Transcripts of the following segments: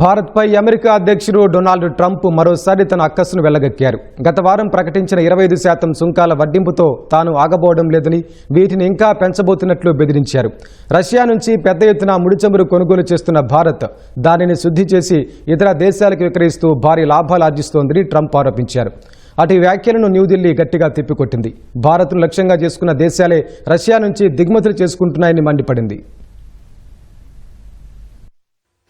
భారత్పై అమెరికా అధ్యక్షుడు Donald Trump మరోసారి తన అక్కస్సును వెళ్ళగక్కారు గత వారం ప్రకటించిన ఇరవై ఐదు శాతం సుంకాల వడ్డింపుతో తాను ఆగబోవడం లేదని వీటిని ఇంకా పెంచబోతున్నట్లు బెదిరించారు. రష్యా నుంచి పెద్ద ఎత్తున ముడిచమురు కొనుగోలు చేస్తున్న భారత్ దానిని శుద్ధి చేసి ఇతర దేశాలకు విక్రయిస్తూ భారీ లాభాలు ఆర్జిస్తోందని ట్రంప్ ఆరోపించారు. అటు వ్యాఖ్యలను న్యూఢిల్లీ గట్టిగా తిప్పికొట్టింది. భారత్ను లక్ష్యంగా చేసుకున్న దేశాలే రష్యా నుంచి దిగుమతులు చేసుకుంటున్నాయని మండిపడింది.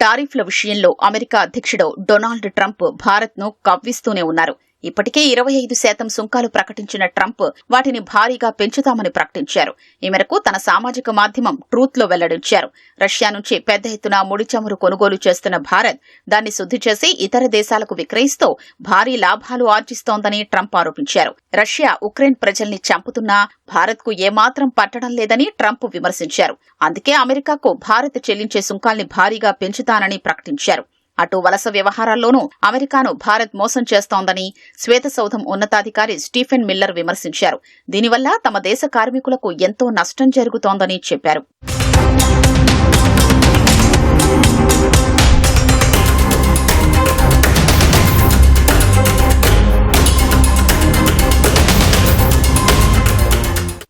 టారిఫ్ల విషయంలో అమెరికా అధ్యక్షుడు డొనాల్డ్ ట్రంప్ భారత్ను కవ్విస్తూనే ఉన్నారు. ఇప్పటికే ఇరవై ఐదు శాతం సుంకాలు ప్రకటించిన ట్రంప్ వాటిని భారీగా పెంచుతామని ప్రకటించారు. ఈ మేరకు తన సామాజిక మాధ్యమం ట్రూత్లో వెల్లడించారు. రష్యా నుంచి పెద్ద ఎత్తున ముడి చమురు కొనుగోలు చేస్తున్న భారత్ దాన్ని శుద్ధి చేసి ఇతర దేశాలకు విక్రయిస్తూ భారీ లాభాలు ఆర్జిస్తోందని ట్రంప్ ఆరోపించారు. రష్యా ఉక్రెయిన్ ప్రజల్ని చంపుతున్నా భారత్కు ఏమాత్రం పట్టడం లేదని ట్రంప్ విమర్శించారు. అందుకే అమెరికాకు భారత్ చెల్లించే సుంకాల్ని భారీగా పెంచుతానని ప్రకటించారు. అటు వలస వ్యవహారాల్లోనూ అమెరికాను భారత్ మోసం చేస్తోందని శ్వేతసౌధం ఉన్నతాధికారి స్టీఫెన్ మిల్లర్ విమర్శించారు. దీనివల్ల తమ దేశ కార్మికులకు ఎంతో నష్టం జరుగుతోందని చెప్పారు.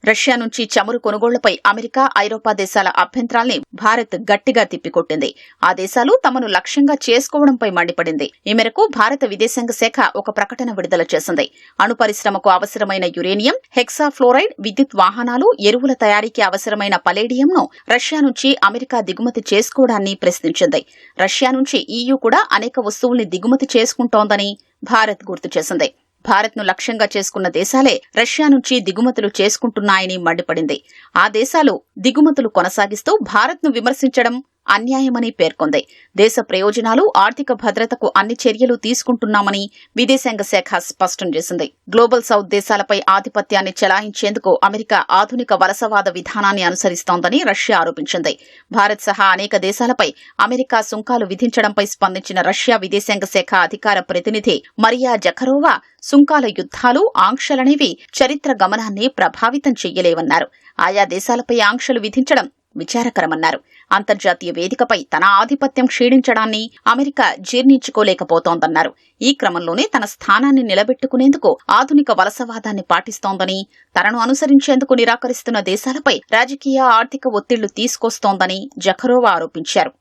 రష్యా నుంచి చమురు కొనుగోళ్ళపై అమెరికా ఐరోపా దేశాల అభ్యంతరాల్ని భారత్ గట్టిగా తిప్పికొట్టింది. ఆ దేశాలు తమను లక్ష్యంగా చేసుకోవడంపై మండిపడింది. ఈ మేరకు భారత విదేశాంగ శాఖ ఒక ప్రకటన విడుదల చేసింది. అణు పరిశ్రమకు అవసరమైన యురేనియం హెక్సాఫ్లోరైడ్ విద్యుత్ వాహనాలు ఎరువుల తయారీకి అవసరమైన పలేడియంను రష్యా నుంచి అమెరికా దిగుమతి చేసుకోవడాన్ని ప్రశ్నించింది. రష్యా నుంచి ఈయూ కూడా అనేక వస్తువుల్ని దిగుమతి చేసుకుంటోందని భారత్ గుర్తు చేసింది. భారత్ను లక్ష్యంగా చేసుకున్న దేశాలే రష్యా నుంచి దిగుమతులు చేసుకుంటున్నాయని మండిపడింది. ఆ దేశాలు దిగుమతులు కొనసాగిస్తూ భారత్ను విమర్శించడం అన్యాయమని పేర్కొంది. దేశ ప్రయోజనాలు ఆర్థిక భద్రతకు అన్ని చర్యలు తీసుకుంటున్నామని విదేశాంగ శాఖ స్పష్టం చేసింది. గ్లోబల్ సౌత్ దేశాలపై ఆధిపత్యాన్ని చెలాయించేందుకు అమెరికా ఆధునిక వలసవాద విధానాన్ని అనుసరిస్తోందని రష్యా ఆరోపించింది. భారత్ సహా అనేక దేశాలపై అమెరికా సుంకాలు విధించడంపై స్పందించిన రష్యా విదేశాంగ శాఖ అధికార ప్రతినిధి మరియా జఖరోవా సుంకాల యుద్ధాలు ఆంక్షలనేవి చరిత్ర గమనాన్ని ప్రభావితం చెయ్యలేవన్నారు. ఆయా దేశాలపై ఆంక్షలు విధించడం విచారకరమన్నారు. అంతర్జాతీయ వేదికపై తన ఆధిపత్యం క్షీణించడాన్ని అమెరికా జీర్ణించుకోలేకపోతోందన్నారు. ఈ క్రమంలోనే తన స్థానాన్ని నిలబెట్టుకునేందుకు ఆధునిక వలసవాదాన్ని పాటిస్తోందని తనను అనుసరించేందుకు నిరాకరిస్తున్న దేశాలపై రాజకీయ ఆర్థిక ఒత్తిళ్ళు తీసుకొస్తోందని జఖరోవా ఆరోపించారు.